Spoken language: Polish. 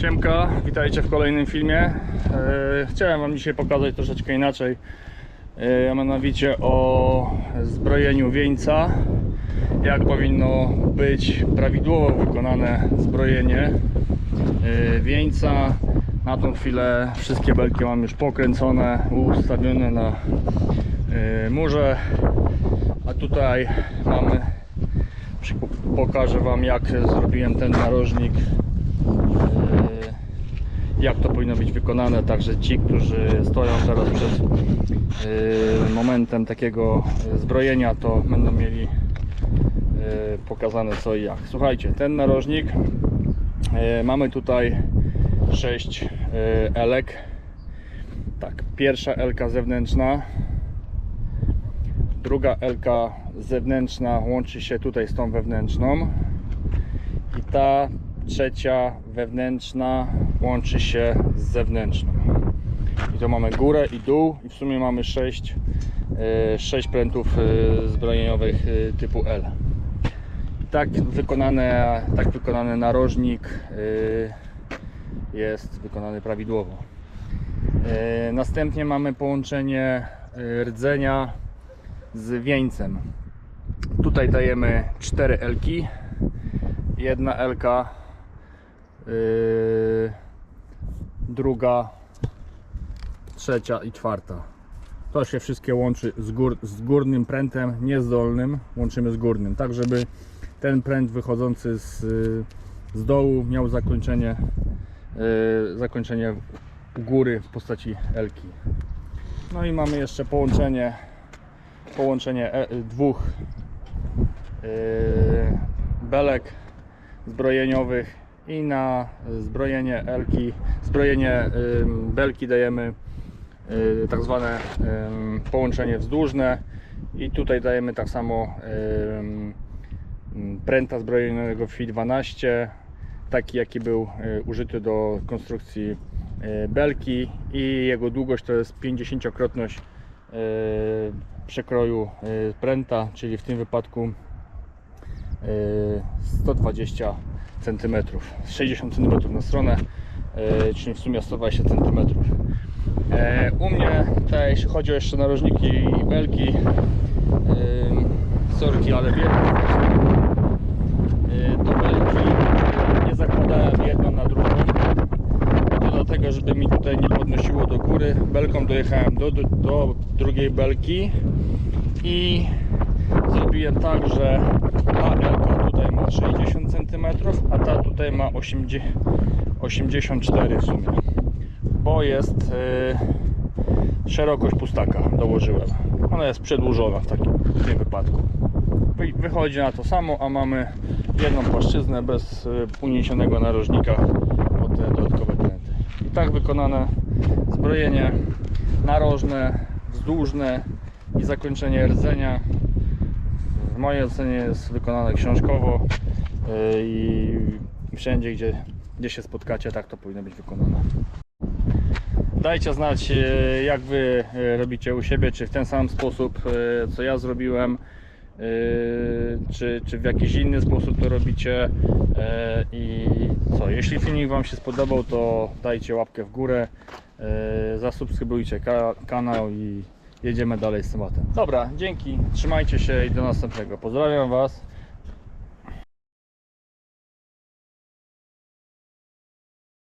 Siemka, witajcie w kolejnym filmie. E, Chciałem Wam dzisiaj pokazać troszeczkę inaczej, e, a mianowicie o zbrojeniu wieńca. Jak powinno być prawidłowo wykonane zbrojenie e, wieńca. Na tą chwilę wszystkie belki mam już pokręcone, ustawione na e, murze. A tutaj mamy, pokażę Wam jak zrobiłem ten narożnik jak to powinno być wykonane. Także ci, którzy stoją teraz przed yy, momentem takiego zbrojenia, to będą mieli yy, pokazane co i jak. Słuchajcie, ten narożnik yy, mamy tutaj 6 yy, elek. Tak, pierwsza elka zewnętrzna, druga elka zewnętrzna łączy się tutaj z tą wewnętrzną i ta trzecia wewnętrzna łączy się z zewnętrzną. I to mamy górę i dół i w sumie mamy 6, 6 prętów e, zbrojeniowych e, typu L. Tak wykonane, tak wykonany narożnik e, jest wykonany prawidłowo. E, Następnie mamy połączenie e, rdzenia z wieńcem. Tutaj dajemy 4 elki. Jedna elka, druga, trzecia i czwarta. To się wszystkie łączy z, gór, z górnym prętem, nie z dolnym, łączymy z górnym, tak żeby ten pręt wychodzący z, z dołu miał zakończenie, yy, zakończenie góry w postaci elki. No i mamy jeszcze połączenie, połączenie e, dwóch yy, belek zbrojeniowych i na zbrojenie elki, zbrojenie belki dajemy y, tak zwane połączenie wzdłużne. I tutaj dajemy tak samo pręta zbrojenionego FI 12 taki jaki był y, użyty do konstrukcji y, belki. I jego długość to jest 50-krotność y, przekroju pręta, czyli w tym wypadku y, 120 cm, 60 cm na stronę, y, czyli w sumie 120 cm. E, U mnie, tutaj, jeśli chodzi o jeszcze narożniki i belki, y, sorki, ale y, to belki nie zakładałem jedną na drugą. To dlatego, żeby mi tutaj nie podnosiło do góry. Belką dojechałem do, do, do drugiej belki i zrobiłem tak, że ta elka tutaj ma 60 cm, a ta tutaj ma 80, 84 w sumie, bo jest y, szerokość pustaka dołożyłem. Ona jest przedłużona w takim w tym wypadku. Wy- Wychodzi na to samo, a mamy jedną płaszczyznę bez y, uniesionego narożnika o te dodatkowe pręty. I tak wykonane zbrojenie narożne, wzdłużne i zakończenie rdzenia w mojej ocenie jest wykonane książkowo yy, i wszędzie gdzie, gdzie się spotkacie tak to powinno być wykonane. Dajcie znać yy, jak Wy yy, robicie u siebie, czy w ten sam sposób co ja zrobiłem czy, czy w jakiś inny sposób to robicie i co, jeśli filmik Wam się spodobał to dajcie łapkę w górę zasubskrybujcie ka- kanał i jedziemy dalej z tematem. Dobra, dzięki, trzymajcie się i do następnego. Pozdrawiam Was